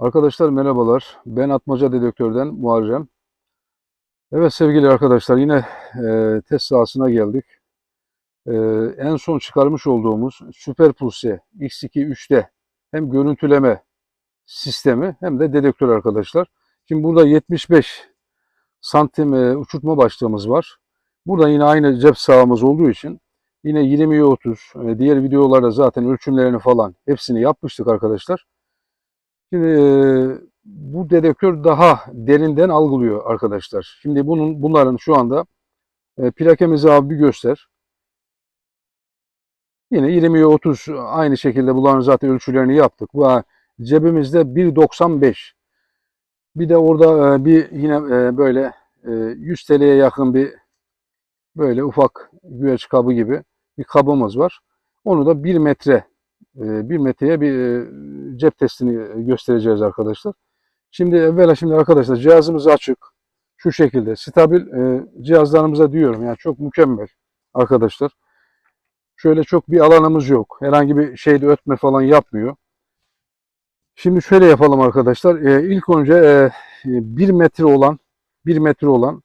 Arkadaşlar merhabalar. Ben Atmaca Dedektör'den Muharrem. Evet sevgili arkadaşlar yine e, test sahasına geldik. E, en son çıkarmış olduğumuz Super Pulse X2 hem görüntüleme sistemi hem de dedektör arkadaşlar. Şimdi burada 75 santim e, uçurtma başlığımız var. Burada yine aynı cep sahamız olduğu için yine 20'ye 30 e, diğer videolarda zaten ölçümlerini falan hepsini yapmıştık arkadaşlar. Şimdi bu dedektör daha derinden algılıyor arkadaşlar. Şimdi bunun bunların şu anda plakemizi abi göster. Yine 20'ye 30 aynı şekilde bunların zaten ölçülerini yaptık. Bu cebimizde 1.95. Bir de orada bir yine böyle e, 100 TL'ye yakın bir böyle ufak güveç kabı gibi bir kabımız var. Onu da 1 metre 1 metreye bir e, cep testini göstereceğiz arkadaşlar. Şimdi evvela şimdi arkadaşlar cihazımız açık. Şu şekilde stabil e, cihazlarımıza diyorum. Yani çok mükemmel arkadaşlar. Şöyle çok bir alanımız yok. Herhangi bir şeyde ötme falan yapmıyor. Şimdi şöyle yapalım arkadaşlar. E, ilk önce 1 metre olan 1 metre olan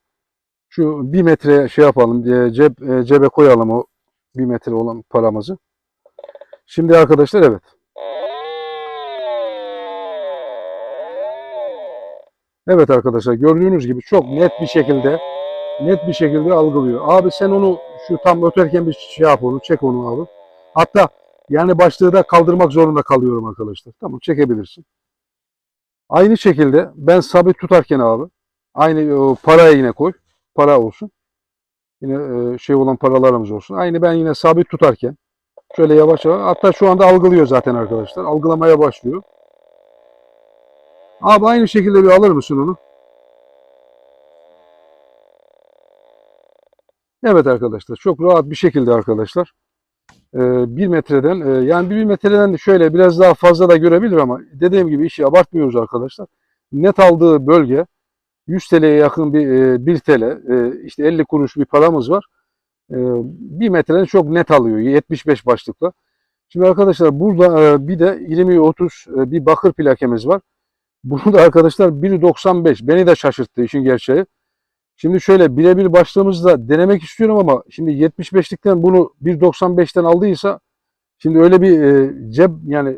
şu 1 metre şey yapalım. Cep, cebe koyalım o 1 metre olan paramızı. Şimdi arkadaşlar evet. Evet arkadaşlar gördüğünüz gibi çok net bir şekilde net bir şekilde algılıyor. Abi sen onu şu tam öterken bir şey yap onu çek onu abi. Hatta yani başlığı da kaldırmak zorunda kalıyorum arkadaşlar. Tamam çekebilirsin. Aynı şekilde ben sabit tutarken abi aynı o paraya yine koy. Para olsun. Yine şey olan paralarımız olsun. Aynı ben yine sabit tutarken Şöyle yavaş yavaş. Hatta şu anda algılıyor zaten arkadaşlar. Algılamaya başlıyor. Abi aynı şekilde bir alır mısın onu? Evet arkadaşlar. Çok rahat bir şekilde arkadaşlar. Ee, bir metreden e, yani bir metreden de şöyle biraz daha fazla da görebilir ama dediğim gibi işi abartmıyoruz arkadaşlar. Net aldığı bölge 100 TL'ye yakın bir e, 1 TL e, işte 50 kuruş bir paramız var. Ee, bir metreden çok net alıyor 75 başlıkla. Şimdi arkadaşlar burada e, bir de 20-30 e, bir bakır plakemiz var. Bunu da arkadaşlar 1.95 beni de şaşırttı işin gerçeği. Şimdi şöyle birebir başlığımızı da denemek istiyorum ama şimdi 75'likten bunu 1.95'ten aldıysa şimdi öyle bir e, cep yani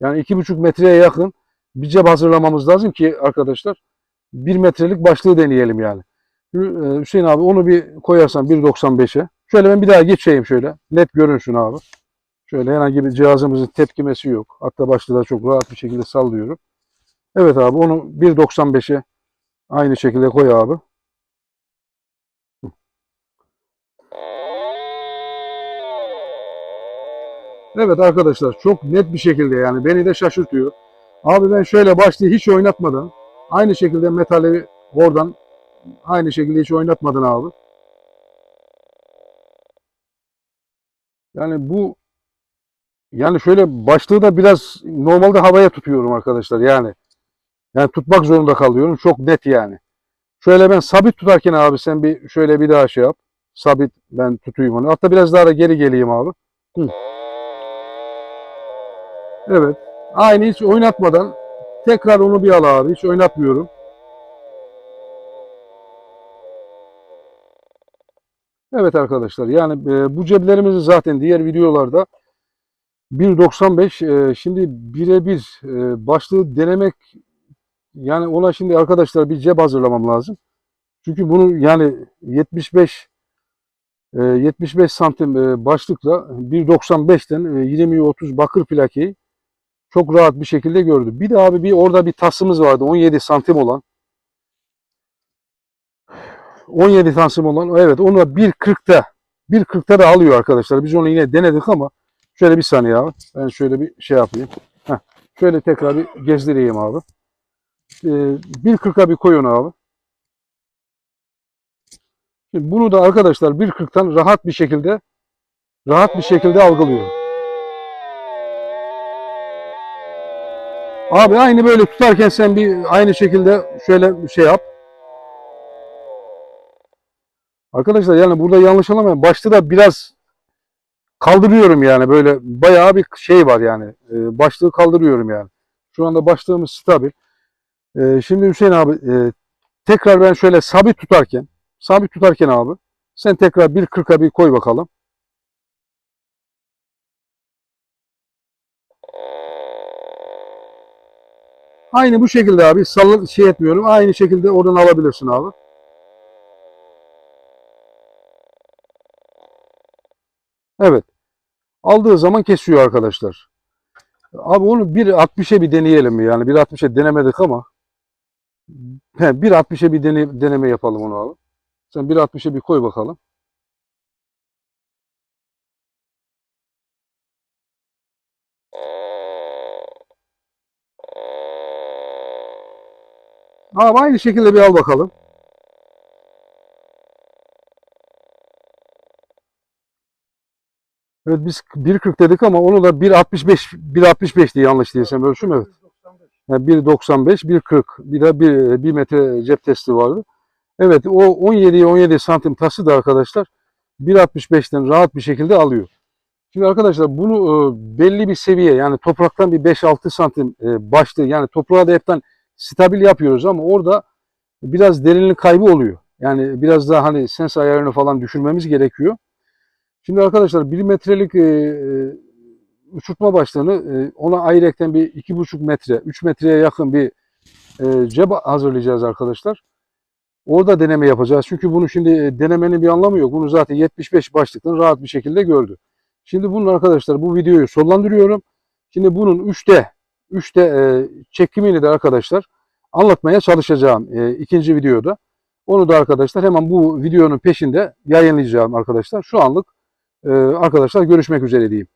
yani 2.5 metreye yakın bir cep hazırlamamız lazım ki arkadaşlar 1 metrelik başlığı deneyelim yani. E, Hüseyin abi onu bir koyarsan 1.95'e. Şöyle ben bir daha geçeyim şöyle. Net görünsün abi. Şöyle herhangi bir cihazımızın tepkimesi yok. Hatta başta da çok rahat bir şekilde sallıyorum. Evet abi onu 1.95'e aynı şekilde koy abi. Evet arkadaşlar çok net bir şekilde yani beni de şaşırtıyor. Abi ben şöyle başlığı hiç oynatmadan aynı şekilde metali oradan Aynı şekilde hiç oynatmadın abi. Yani bu yani şöyle başlığı da biraz normalde havaya tutuyorum arkadaşlar yani. Yani tutmak zorunda kalıyorum. Çok net yani. Şöyle ben sabit tutarken abi sen bir şöyle bir daha şey yap. Sabit ben tutayım onu. Hatta biraz daha da geri geleyim abi. Hı. Evet. Aynı hiç oynatmadan tekrar onu bir al abi. Hiç oynatmıyorum. Evet arkadaşlar yani e, bu ceplerimizi zaten diğer videolarda 1.95 e, şimdi birebir e, başlığı denemek yani ona şimdi arkadaşlar bir cep hazırlamam lazım. Çünkü bunu yani 75 e, 75 santim başlıkla 1.95'ten e, 20'ye 30 bakır plakeyi çok rahat bir şekilde gördü. Bir de abi bir orada bir tasımız vardı 17 santim olan. 17 santim olan evet onu 1.40'ta 1.40'ta da alıyor arkadaşlar. Biz onu yine denedik ama şöyle bir saniye abi. Ben şöyle bir şey yapayım. Heh. Şöyle tekrar bir gezdireyim abi. Ee, 1.40'a bir koyun abi. Şimdi bunu da arkadaşlar 1.40'tan rahat bir şekilde rahat bir şekilde algılıyor. Abi aynı böyle tutarken sen bir aynı şekilde şöyle şey yap. Arkadaşlar yani burada yanlış anlamayın. Başta da biraz kaldırıyorum yani böyle bayağı bir şey var yani. E, başlığı kaldırıyorum yani. Şu anda başlığımız stabil. Ee, şimdi Hüseyin abi e, tekrar ben şöyle sabit tutarken sabit tutarken abi sen tekrar 1.40'a bir koy bakalım. Aynı bu şekilde abi salla şey etmiyorum. Aynı şekilde oradan alabilirsin abi. Evet. Aldığı zaman kesiyor arkadaşlar. Abi onu 1.60'e bir deneyelim mi? Yani 1.60'e denemedik ama he, 1.60'e bir dene, deneme yapalım onu abi. Sen 1.60'e bir koy bakalım. Abi aynı şekilde bir al bakalım. Evet biz 1.40 dedik ama onu da 1.65 1.65 diye yanlış değilsem ölçüm evet. Yani 1.95, 1.40 bir de 1, 1 metre cep testi vardı. Evet o 17 17 santim tası da arkadaşlar 1.65'ten rahat bir şekilde alıyor. Şimdi arkadaşlar bunu e, belli bir seviye yani topraktan bir 5-6 santim e, başlı yani toprağı da hepten stabil yapıyoruz ama orada biraz derinlik kaybı oluyor. Yani biraz daha hani sens ayarını falan düşürmemiz gerekiyor. Şimdi arkadaşlar 1 metrelik e, e, uçurtma başlığını e, ona ayrıca bir 2,5 metre, 3 metreye yakın bir e, cep hazırlayacağız arkadaşlar. Orada deneme yapacağız. Çünkü bunu şimdi e, denemenin bir anlamı yok. Bunu zaten 75 başlıktan rahat bir şekilde gördü. Şimdi bunun arkadaşlar bu videoyu sonlandırıyorum. Şimdi bunun 3'te 3'te e, çekimini de arkadaşlar anlatmaya çalışacağım e, ikinci videoda. Onu da arkadaşlar hemen bu videonun peşinde yayınlayacağım arkadaşlar. Şu anlık arkadaşlar görüşmek üzere diyeyim.